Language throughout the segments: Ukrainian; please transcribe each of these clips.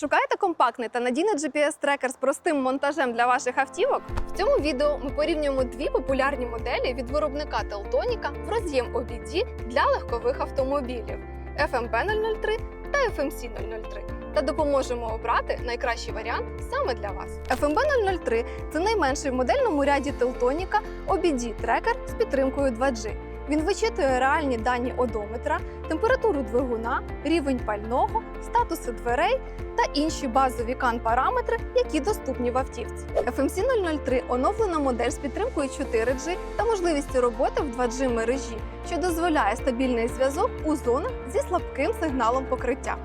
Шукаєте компактний та надійний GPS-трекер з простим монтажем для ваших автівок? В цьому відео ми порівнюємо дві популярні моделі від виробника Teltonika в роз'єм OBD для легкових автомобілів FMP 003 та FMC 003 та допоможемо обрати найкращий варіант саме для вас. FMB 003 – це найменший в модельному ряді Teltonika OBD-трекер з підтримкою 2G. Він вичитує реальні дані одометра, температуру двигуна, рівень пального, статуси дверей та інші базові кан-параметри, які доступні в автівці. FMC 003 – оновлена модель з підтримкою 4G та можливістю роботи в 2G мережі, що дозволяє стабільний зв'язок у зонах зі слабким сигналом покриття.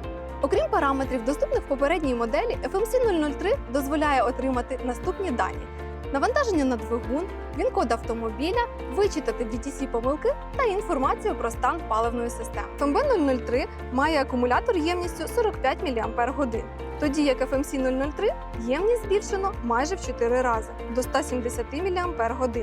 Окрім параметрів, доступних в попередній моделі, FMC 003 дозволяє отримати наступні дані: навантаження на двигун, він-код автомобіля, вичитати DTC-помилки та інформацію про стан паливної системи. FMB 003 має акумулятор ємністю 45 мАч, тоді як FMC 003 ємність збільшено майже в 4 рази до 170 мАч,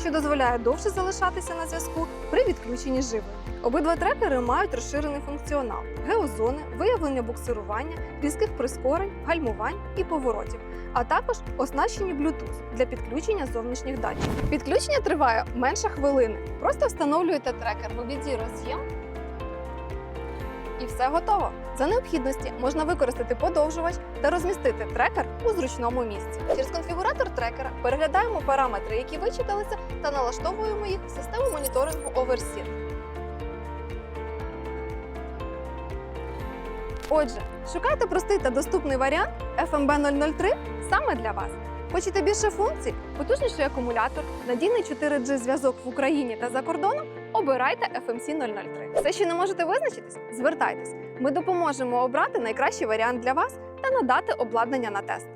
що дозволяє довше залишатися на зв'язку при відключенні живлення. Обидва трекери мають розширений функціонал: геозони, виявлення буксирування, різких прискорень, гальмувань і поворотів, а також оснащені Bluetooth для підключення зовнішніх датчиків. Підключення триває менше хвилини. Просто встановлюєте трекер в обіді роз'єм. І все готово. За необхідності можна використати подовжувач та розмістити трекер у зручному місці. Через конфігуратор трекера переглядаємо параметри, які вичиталися, та налаштовуємо їх в систему моніторингу OverSeer. Отже, шукайте простий та доступний варіант FMB 003 саме для вас. Хочете більше функцій, потужніший акумулятор, надійний 4G зв'язок в Україні та за кордоном? Обирайте FMC 003. Все ще не можете визначитись? Звертайтесь. Ми допоможемо обрати найкращий варіант для вас та надати обладнання на тест.